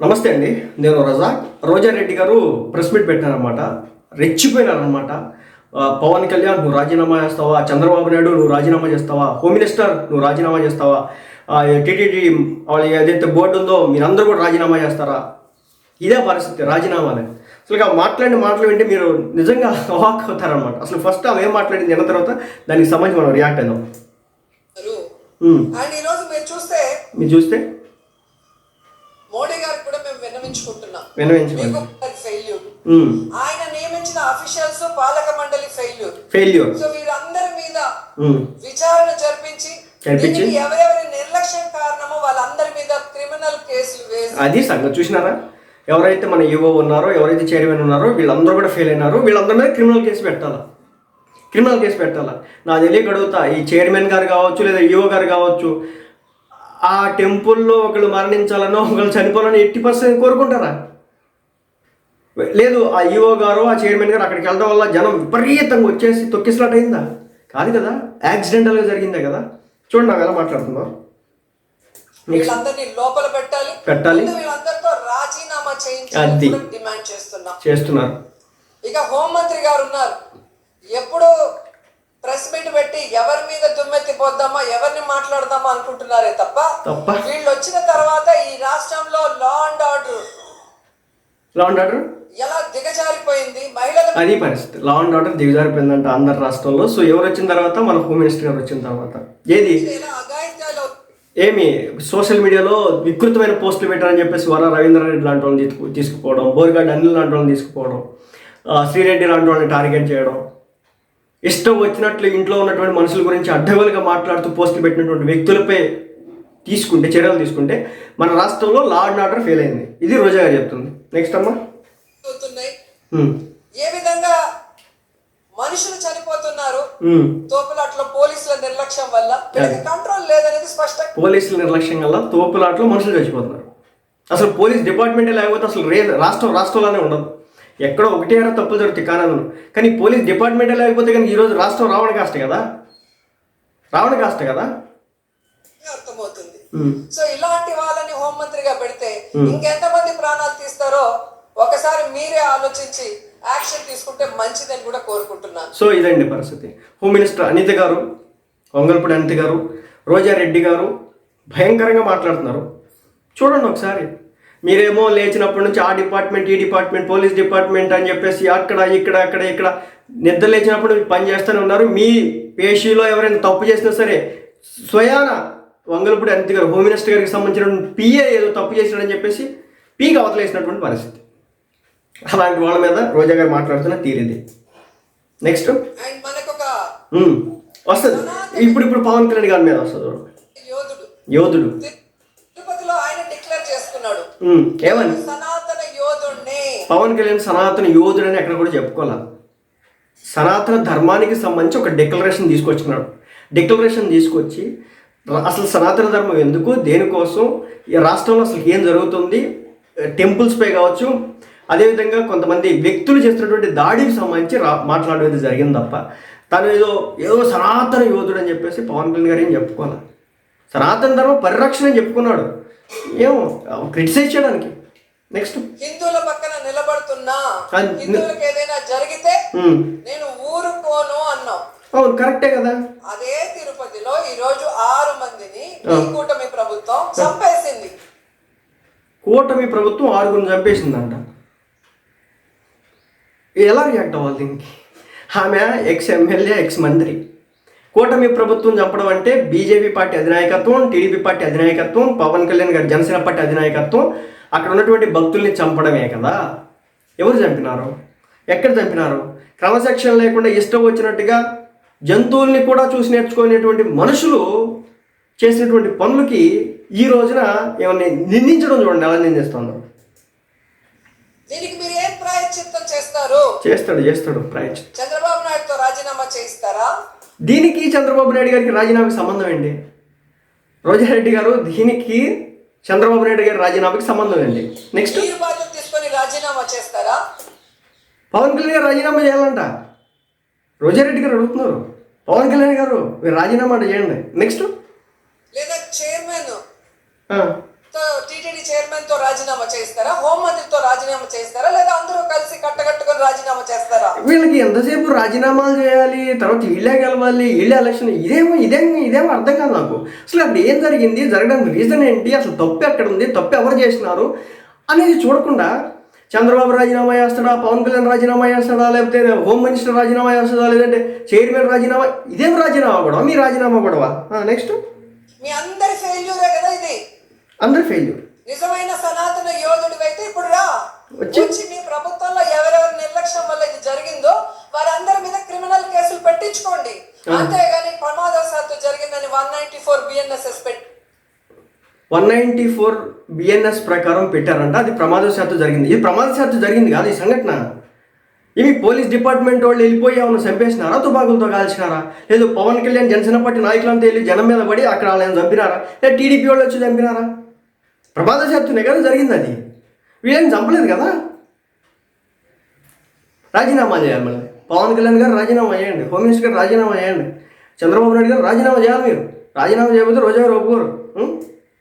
నమస్తే అండి. నేను రజాక్ రోజారెడ్డి గారు ప్రెస్ మీట్ పెట్టారనమాట రెచ్చిపోయినారనమాట పవన్ కళ్యాణ్ నువ్వు రాజీనామా చేస్తావా? చంద్రబాబు నాయుడు నువ్వు రాజీనామా చేస్తావా? హోమ్ మినిస్టర్ నువ్వు రాజీనామా చేస్తావా? టీటీడీ వాళ్ళ ఏదైతే బోర్డు ఉందో మీరందరూ కూడా రాజీనామా చేస్తారా? ఇదే పరిస్థితి రాజీనామాలే అసలు ఇక మాట్లాడిన మాటలు వింటే మీరు నిజంగా అవాక్ అవుతారనమాట అసలు ఫస్ట్ ఆమె ఏం మాట్లాడింది విన్న తర్వాత దానికి సంబంధించి మనం రియాక్ట్ అయినాం రోజు మీరు చూస్తే? మోడీ గారికి కూడా మేము విన్నవించుకుంటున్నాం. ఫెయిల్యూర్ ఆయన నియమించిన అఫీషియల్స్ పాలక మండలి ఫెయిల్యూర్ ఫెయిల్యూర్ సో వీరందరి మీద విచారణ జరిపించి ఎవరెవరి నిర్లక్ష్యం కారణమో వాళ్ళందరి మీద క్రిమినల్ కేసులు వేసి అది సంగతి చూసినారా? ఎవరైతే మన యువ ఉన్నారో ఎవరైతే చైర్మన్ ఉన్నారో వీళ్ళందరూ కూడా ఫెయిల్ అయినారో. వీళ్ళందరి మీద క్రిమినల్ కేసు పెట్టాలా? క్రిమినల్ కేసు పెట్టాలా? నా తెలియక అడుగుతా ఈ చైర్మన్ గారు కావచ్చు లేదా యువ గారు కావచ్చు ఆ టెంపుల్లో ఒకళ్ళు మరణించాలనో ఒకళ్ళు చనిపోవాలని ఎట్టి పర్సెంట్ కోరుకుంటారా? లేదు ఆ ఈఓ గారు ఆ చైర్మన్ గారు అక్కడికి వెళ్ళడం వల్ల జనం విపరీతంగా వచ్చేసి తొక్కిసలాట్ అయిందా? కాదు కదా యాక్సిడెంటల్గా జరిగిందే కదా. చూడండి నాకు ఎలా మాట్లాడుతున్నాం. వీళ్ళందరినీ లోపల పెట్టాలి. రాజీనామా డిమాండ్ చేస్తున్నాం. చేస్తున్నారు. ఇక హోంమంత్రి గారు ఉన్నారు. ఎప్పుడు ప్రెస్ మీట్ పెట్టి ఎవరి మీద దుమ్మెత్తి పోద్దామా ఎవరిని మాట్లాడదామా అనుకుంటున్నారే తప్ప తప్ప. వీళ్ళు వచ్చిన తర్వాత ఈ రాష్ట్రంలో law and order law and order ఎలా దిగజారిపోయింది? మహిళల అది పరిస్థితి. లా అండ్ ఆర్డర్ దిగజారిపోయిందంట ఆంధ్ర రాష్ట్రంలో. సో ఎవరు వచ్చిన తర్వాత? మన హోమ్ మినిస్టర్ గారు వచ్చిన తర్వాత. ఏది? ఏమి? సోషల్ మీడియాలో వికృతమైన పోస్టులు పెట్టారని చెప్పేసి వర రవీంద్రారెడ్డి లాంటి వాళ్ళని తీసుకు తీసుకుపోవడం బోర్గడ్డ అనిల్ లాంటి వాళ్ళని తీసుకుపోవడం శ్రీరెడ్డి లాంటి వాళ్ళని టార్గెట్ చేయడం ఇష్టం వచ్చినట్లు ఇంట్లో ఉన్నటువంటి మనుషుల గురించి అడ్డగోలుగా మాట్లాడుతూ పోస్టులు పెట్టినటువంటి వ్యక్తులపై తీసుకుంటే చర్యలు తీసుకుంటే మన రాష్ట్రంలో లా అండ్ ఆర్డర్ ఫెయిల్ అయింది. ఇది రోజా గారు చెప్తుంది. నెక్స్ట్ అమ్మా. ఏ విధంగా మనుషులు చనిపోతున్నారు. తోపులాట్ల పోలీసుల నిర్లక్ష్యం వల్ల కంట్రోల్ లేదనేది స్పష్టంగా పోలీసుల నిర్లక్ష్యం వల్ల తోపులాట్లో మనుషులు చచ్చిపోతున్నారు. అసలు పోలీస్ డిపార్ట్మెంటే లేకపోతే అసలు రాష్ట్రం రాష్ట్రంలోనే ఉండదు. ఎక్కడో ఒకటే అరా తప్పులు జరుగుతాయి కారణం కానీ పోలీస్ డిపార్ట్మెంటే లేకపోతే కానీ ఈరోజు రాష్ట్రం రావడం కాస్త కదా? రావడం కాస్త కదా? అర్థమవుతుంది. సో ఇలాంటి వాళ్ళని హోంమంత్రిగా పెడితే ఇంకెంతమంది ప్రాణాలు తీస్తారో ఒకసారి మీరే ఆలోచించి యాక్షన్ తీసుకుంటే మంచిదని కూడా కోరుకుంటున్నాను. సో ఇదండి పరిస్థితి. హోమ్ మినిస్టర్ అనిత గారు వంగల్పూడి అనిత గారు రోజారెడ్డి గారు భయంకరంగా మాట్లాడుతున్నారు. చూడండి ఒకసారి. మీరేమో లేచినప్పటి నుంచి ఆ డిపార్ట్మెంట్ ఈ డిపార్ట్మెంట్ పోలీస్ డిపార్ట్మెంట్ అని చెప్పేసి అక్కడ ఇక్కడ అక్కడ ఇక్కడ నిద్ర లేచినప్పుడు పని చేస్తూనే ఉన్నారు. మీ పేషీలో ఎవరైనా తప్పు చేసినా సరే స్వయాన వంగలపూడి అనిత గారు హోమ్ మినిస్టర్ గారికి సంబంధించిన పిఏ ఏదో తప్పు చేసినాడని చెప్పేసి పీకి అవతలేసినటువంటి పరిస్థితి. అలాంటి వాళ్ళ మీద రోజా గారు మాట్లాడుతున్న తీరిది. నెక్స్ట్ వస్తుంది. ఇప్పుడు ఇప్పుడు పవన్ కళ్యాణ్ గారి మీద వస్తుంది. యోధుడు యోధుడు తి- తిరుపతిలో ఆయన డిక్లేర్ చేసుకున్నాడు ఉమ్, ఏమని? సనాతన పవన్ కళ్యాణ్ సనాతన యోధుడు అని ఎక్కడ కూడా చెప్పుకోవాలి? సనాతన ధర్మానికి సంబంధించి ఒక డిక్లరేషన్ తీసుకొచ్చుకున్నాడు డిక్లరేషన్ తీసుకొచ్చి అసలు సనాతన ధర్మం ఎందుకు దేనికోసం ఈ రాష్ట్రంలో అసలు ఏం జరుగుతుంది టెంపుల్స్పై కావచ్చు అదేవిధంగా కొంతమంది వ్యక్తులు చేస్తున్నటువంటి దాడికి సంబంధించి రా మాట్లాడేది జరిగింది తప్ప తను ఏదో ఏదో సనాతన యోధుడు అని చెప్పేసి పవన్ కళ్యాణ్ గారు ఏం చెప్పుకోవాలి? సనాతన ధర్మం పరిరక్షణ చెప్పుకున్నాడు. ఏమో క్రిటిసైజ్ చేయడానికి. నెక్స్ట్ హిందువుల పక్కన నిలబడుతున్నా. హిందువులకు ఏదైనా జరిగితే. నేను ఊరుకోను అన్నావు. అవును కరెక్టే కదా. అదే తిరుపతిలో ఈ రోజు ఆరు మందిని ఈ కూటమి ప్రభుత్వం చంపేసింది. కూటమి ప్రభుత్వం ఆరుగురిని చంపేసిందంట. ఎలా రియాక్ట్ అవ్వాలి దీనికి? ఆమె ఎక్స్ ఎమ్మెల్యే ఎక్స్ మంత్రి కూటమి ప్రభుత్వం చంపడం అంటే బీజేపీ పార్టీ అధినాయకత్వం టీడీపీ పార్టీ అధినాయకత్వం పవన్ కళ్యాణ్ గారి జనసేన పార్టీ అధినాయకత్వం అక్కడ ఉన్నటువంటి భక్తుల్ని చంపడమే కదా. ఎవరు చంపినారు? ఎక్కడ చంపినారు? క్రమశిక్షణ లేకుండా ఇష్టం వచ్చినట్టుగా జంతువుల్ని కూడా చూసి నేర్చుకునేటువంటి మనుషులు చేసినటువంటి పనులకి ఈ రోజున ఏమన్నా నిందించడం చూడండి ఎలా నిందిస్తుందో. దీనికి మీరు ఏం ప్రాయశ్చిత్తం చేస్తారు? చేస్తాడు చేస్తాడు ప్రాయశ్చిత్తం. చంద్రబాబు నాయుడుతో రాజీనామా చేయిస్తారా? దీనికి చంద్రబాబు నాయుడు గారికి రాజీనామాకి సంబంధం ఏంటి? రోజారెడ్డి గారు దీనికి చంద్రబాబు నాయుడు గారి రాజీనామాకి సంబంధం ఏంటి? నెక్స్ట్ తీసుకొని రాజీనామా చేస్తారా? పవన్ కళ్యాణ్ గారు రాజీనామా చేయాలంట. రోజారెడ్డి గారు అడుగుతున్నారు. పవన్ కళ్యాణ్ గారు మీరు రాజీనామా అంటే చేయండి. నెక్స్ట్ లేదా చైర్మన్ టీటీడీ చైర్మన్తో రాజీనామా చేస్తారా? హోంమంత్రితో రాజీనామా చేస్తారా? లేదా అందరూ కలిసి రాజీనామా చేస్తారా? వీళ్ళకి ఎంతసేపు రాజీనామాలు చేయాలి? తర్వాత వీళ్ళే గెలవాలి వీళ్ళే ఎలక్షన్ ఇదేమో ఇదేం ఇదేమో అర్థం కాదు నాకు. అసలు అక్కడ ఏం జరిగింది? జరగడానికి రీజన్ ఏంటి? అసలు తప్పు ఎక్కడ ఉంది? తప్పు ఎవరు చేసినారు? అనేది చూడకుండా చంద్రబాబు రాజీనామా చేస్తాడా? పవన్ కళ్యాణ్ రాజీనామా చేస్తాడా? లేకపోతే హోమ్ మినిస్టర్ రాజీనామా చేస్తాడా? లేదంటే చైర్మన్ రాజీనామా? ఇదేం రాజీనామా గొడవ మీ రాజీనామా గొడవ నెక్స్ట్ మీ అందరి ఫెయిల్యూరే కదా ఇది. అందరు ఫెయిల్యూర్ నిజమైన సనాతన యోధుడు అయితే ఇప్పుడు రా. వచ్చి- మీ ప్రభుత్వంలో ఎవరెవరి నిర్లక్ష్యం వల్ల ఇది జరిగిందో వారందరి మీద క్రిమినల్ కేసులు పెట్టించుకోండి. అంతేగాని ప్రమాదవశాత్తు జరిగిందని వన్ నైన్టీ ఫోర్ బిఎన్ఎస్ఎస్ పెట్టి వన్ నైంటీ ఫోర్ బిఎన్ఎస్ ప్రకారం పెట్టారంట. అది ప్రమాదవశాత్తు జరిగింది. ఇది ప్రమాదవశాత్తు జరిగింది కాదు ఈ సంఘటన. ఇవి పోలీస్ డిపార్ట్మెంట్ వాళ్ళు వెళ్ళిపోయి ఏమైనా చంపేసినారా? తుపాకులతో కాల్చినారా? లేదు పవన్ కళ్యాణ్ జనసేన పార్టీ నాయకులంతా వెళ్ళి జనం మీద పడి అక్కడ వాళ్ళని చంపినారా? లేదా టీడీపీ వాళ్ళు వచ్చి చంపినారా? ప్రమాదశాత్తునే కదా జరిగింది అది. వీళ్ళని చంపలేదు కదా? రాజీనామా చేయాలి మళ్ళీ. పవన్ కళ్యాణ్ గారు రాజీనామా చేయండి. హోమ్ మినిస్టర్ గారు రాజీనామా చేయండి. చంద్రబాబు నాయుడు గారు రాజీనామా చేయాలి మీరు. రాజీనామా చేయకపోతే రోజా గారు ఒప్పుకోరు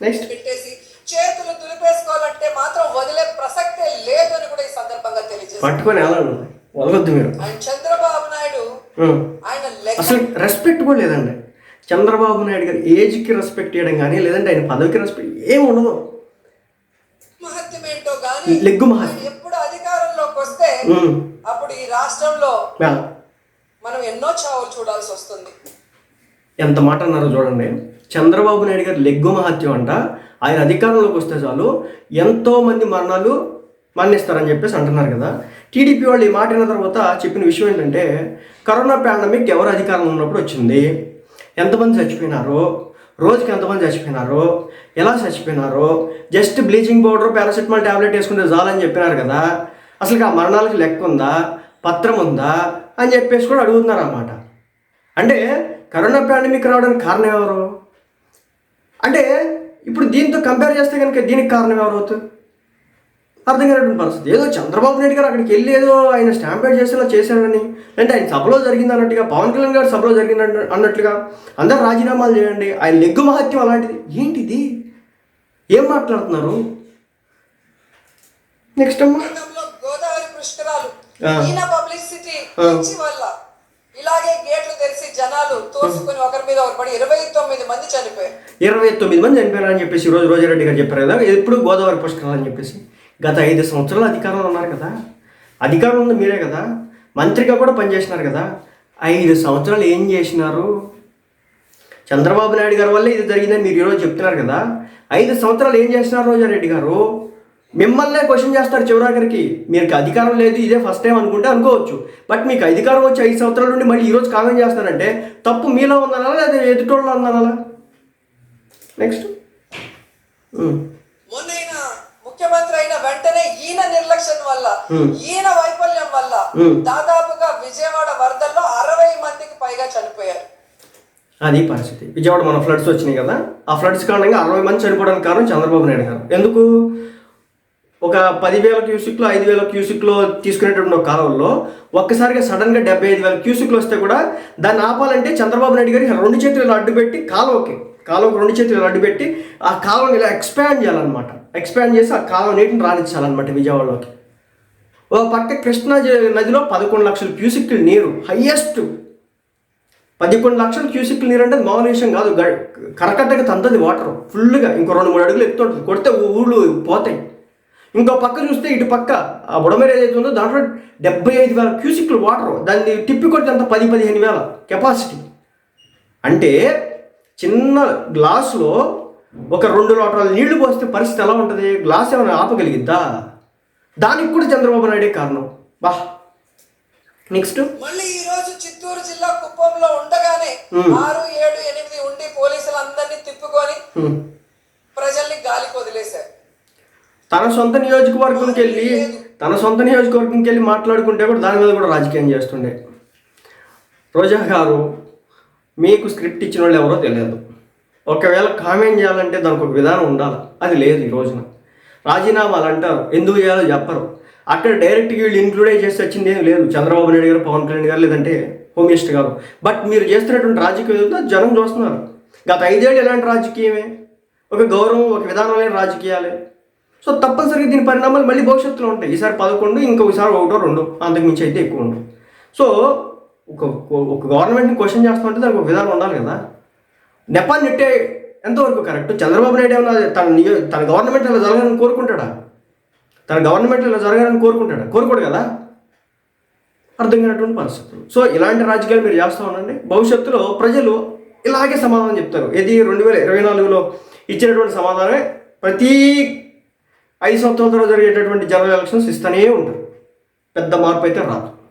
నెక్స్ట్ పెట్టేసి చేతులు దులిపేసుకోవాలంటే మాత్రం వదిలే ప్రసక్తే లేదు అని కూడా ఈ సందర్భంగా తెలియజేస్తారు పట్టుకొని వెళ్ళండి వదలొద్దు మీరు. ఆయన చంద్రబాబు నాయుడు. ఆయన అసలు రెస్పెక్ట్ కూడా లేదండి. చంద్రబాబు నాయుడు గారి ఏజ్కి రెస్పెక్ట్ చేయడం కానీ లేదంటే ఆయన పదవికి రెస్పెక్ట్ ఏం ఉండదు. లెగ్గు. ఆయన ఎప్పుడు అధికారంలోకి వస్తే. అప్పుడు ఈ రాష్ట్రంలో. మనం ఎన్నో చావులు చూడాల్సి వస్తుంది. ఎంత మాట అన్నారో చూడండి. చంద్రబాబు నాయుడు గారి లెగ్గు మహత్యం అంట. ఆయన అధికారంలోకి వస్తే చాలు. ఎంతో మంది మరణాలు మరణిస్తారని చెప్పేసి అంటున్నారు కదా. టీడీపీ వాళ్ళు ఈ మాట తర్వాత చెప్పిన విషయం ఏంటంటే కరోనా పాండమిక్ ఎవరు అధికారంలో ఉన్నప్పుడు వచ్చింది? ఎంతమంది చచ్చిపోయినారో? రోజుకి ఎంతమంది చచ్చిపోయినారు ఎలా చచ్చిపోయినారో just bleaching powder paracetamol tablet వేసుకుంటే చాలని చెప్పినారు కదా. అసలు ఆ మరణాలకు లెక్క ఉందా పత్రం ఉందా అని చెప్పేసి కూడా అడుగుతున్నారు అన్నమాట అంటే కరోనా పాండమిక్ రావడానికి కారణం ఎవరు? అంటే ఇప్పుడు దీంతో కంపేర్ చేస్తే కనుక దీనికి కారణం ఎవరవుతుంది అర్థం కానటువంటి పరిస్థితి. ఏదో చంద్రబాబు నాయుడు గారు అక్కడికి వెళ్ళి ఏదో ఆయన స్టాంపేడ్ చేసేలా చేశాడని. అంటే ఆయన సభలో జరిగింది అన్నట్టుగా పవన్ కళ్యాణ్ గారు సభలో జరిగింది అన్న- అన్నట్లుగా అందరు రాజీనామాలు చేయండి. ఆయన లెగ్గు మహత్యం అలాంటిది. ఏంటిది? ఏం మాట్లాడుతున్నారు? నెక్స్ట్ అమ్మా. పబ్లిసిటీ వల్ల. ఇలాగే గేట్లు తెరిచి జనాలు తోసుకుని ఒకరి మీద ఒకరు పడి ఇరవై తొమ్మిది మంది చనిపోయారు. ఇరవై తొమ్మిది మంది చనిపోయారని చెప్పేసి ఈరోజు రోజారెడ్డి గారు చెప్పారు కదా. ఎప్పుడు గోదావరి పుష్కరాలు అని చెప్పేసి. గత ఐదు సంవత్సరాలు అధికారంలో ఉన్నారు కదా. అధికారం ఉంది మీరే కదా. మంత్రిగా కూడా పనిచేసినారు కదా. ఐదు సంవత్సరాలు ఏం చేసినారు? చంద్రబాబు నాయుడు గారి వల్లే ఇది జరిగిందని మీరు ఈరోజు చెప్తున్నారు కదా. ఐదు సంవత్సరాలు ఏం చేసినారు రోజారెడ్డి గారు? మిమ్మల్నే క్వశ్చన్ చేస్తారు చివరాఖరికి. మీకు అధికారం లేదు ఇదే ఫస్ట్ టైం అనుకుంటే అనుకోవచ్చు. బట్ మీకు అధికారం వచ్చి ఐదు సంవత్సరాల నుండి మళ్ళీ ఈరోజు కామెంట్ చేస్తారంటే తప్పు మీలో ఉందనాలా లేదా ఎదుటోళ్ళలో ఉందనాలా? నెక్స్ట్ మొన్న ఈయన ముఖ్యమంత్రి అయిన వెంటనే ఈయన నిర్లక్ష్యం వల్ల. ఈయన వైఫల్యం వల్ల. దాదాపుగా విజయవాడ వరదల్లో అరవై మందికి పైగా చనిపోయారు. అది పరిస్థితి. విజయవాడ మన ఫ్లడ్స్ వచ్చినాయి కదా. ఆ ఫ్లడ్స్ కారణంగా అరవై మంది చనిపోవడానికి కారణం చంద్రబాబు నాయుడు గారు ఎందుకు? ఒక పదివేల క్యూసిక్లో ఐదు వేల క్యూసిక్లో తీసుకునేటువంటి ఒక కాలంలో ఒక్కసారిగా సడన్గా డెబ్బై ఐదు వేల క్యూసిక్లు వస్తే కూడా దాన్ని ఆపాలంటే చంద్రబాబు నాయుడు గారికి రెండు చేతులు ఇలా అడ్డు పెట్టి కాలువకి కాలువకి రెండు చేతులు ఇలా అడ్డు పెట్టి ఆ కాలువని ఇలా ఎక్స్పాండ్ చేయాలన్నమాట. ఎక్స్పాండ్ చేసి ఆ కాలువ నీటిని రాణించాలన్నమాట విజయవాడలోకి. ఓ పక్క కృష్ణా జ- నదిలో పదకొండు లక్షల క్యూసిక్లు నీరు హయ్యెస్ట్ పదకొండు లక్షల క్యూసిక్లు నీరు అంటే అది మామూలు విషయం కాదు. గ- కరకట్టగా తంతది వాటర్ ఫుల్గా ఇంకో రెండు మూడు అడుగులు ఎత్తుంటుంది కొడితే ఊళ్ళు పోతాయి. ఇంకో పక్క చూస్తే ఇటు పక్క ఆ బుడమేర ఏదైతే ఉందో దాంట్లో డెబ్బై ఐదు వేల క్యూసిక్లు వాటర్ దాన్ని తిప్పి కొడితే అంత పది పదిహేను వేల కెపాసిటీ అంటే చిన్న గ్లాసులో ఒక రెండు లోటాల నీళ్ళు పోస్తే పరిస్థితి ఎలా ఉంటుంది? గ్లాస్ ఏమైనా ఆపగలిగిద్దా? దానికి కూడా చంద్రబాబు నాయుడే కారణం. బా. నెక్స్ట్ మళ్ళీ ఈ రోజు చిత్తూరు జిల్లా కుప్పంలో ఉండగానే ఆరు ఏడు ఎనిమిది ఉండి పోలీసులు అందరినీ తిప్పుకొని ప్రజల్ని గాలికి వదిలేశారు. తన సొంత నియోజకవర్గంకి వెళ్ళి తన సొంత నియోజకవర్గంకి వెళ్ళి మాట్లాడుకుంటే కూడా దాని మీద కూడా రాజకీయం చేస్తుండే. రోజా గారు మీకు స్క్రిప్ట్ ఇచ్చిన వాళ్ళు ఎవరో తెలియదు. ఒకవేళ కామెంట్ చేయాలంటే దానికి ఒక విధానం ఉండాలి. అది లేదు ఈ రోజున. రాజీనామాలు అంటారు. ఎందుకు చేయాలో చెప్పరు. అక్కడ డైరెక్ట్గా వీళ్ళు ఇంక్లూడే చేసి వచ్చింది ఏం లేదు. చంద్రబాబు నాయుడు గారు పవన్ కళ్యాణ్ గారు లేదంటే హోమ్ మినిస్టర్ గారు. బట్ మీరు చేస్తున్నటువంటి రాజకీయం జనం చూస్తున్నారు. గత ఐదేళ్ళు ఎలాంటి రాజకీయమే? ఒక గౌరవం ఒక విధానం లేని రాజకీయాలే. సో తప్పనిసరిగా దీని పరిణామాలు మళ్ళీ భవిష్యత్తులో ఉంటాయి. ఈసారి పదకొండు ఇంకొకసారి ఒకటో రెండు అంతకుమించి అయితే ఎక్కువ ఉండవు. సో ఒక ఒక గవర్నమెంట్ని క్వశ్చన్ చేస్తుంటే దానికి ఒక విధానం ఉండాలి కదా. నెపాల్ నెట్టే ఎంతవరకు కరెక్ట్? చంద్రబాబు నాయుడు ఏమన్నా తన నియో తన గవర్నమెంట్ ఇలా జరగాలని కోరుకుంటాడా? తన గవర్నమెంట్ ఇలా జరగాలని కోరుకుంటాడా? కోరుకోడు కదా? అర్థం కానటువంటి పరిస్థితులు. సో ఇలాంటి రాజకీయాలు మీరు చేస్తూ ఉండండి. భవిష్యత్తులో ప్రజలు ఇలాగే సమాధానం చెప్తారు. ఇది రెండు వేల ఇరవై నాలుగులో ఇచ్చినటువంటి సమాధానమే ప్రతి ఐదు సంవత్సరాల జరిగేటటువంటి జనరల్ ఎలక్షన్స్ ఇస్తూనే ఉంటారు. పెద్ద మార్పు అయితే రాదు.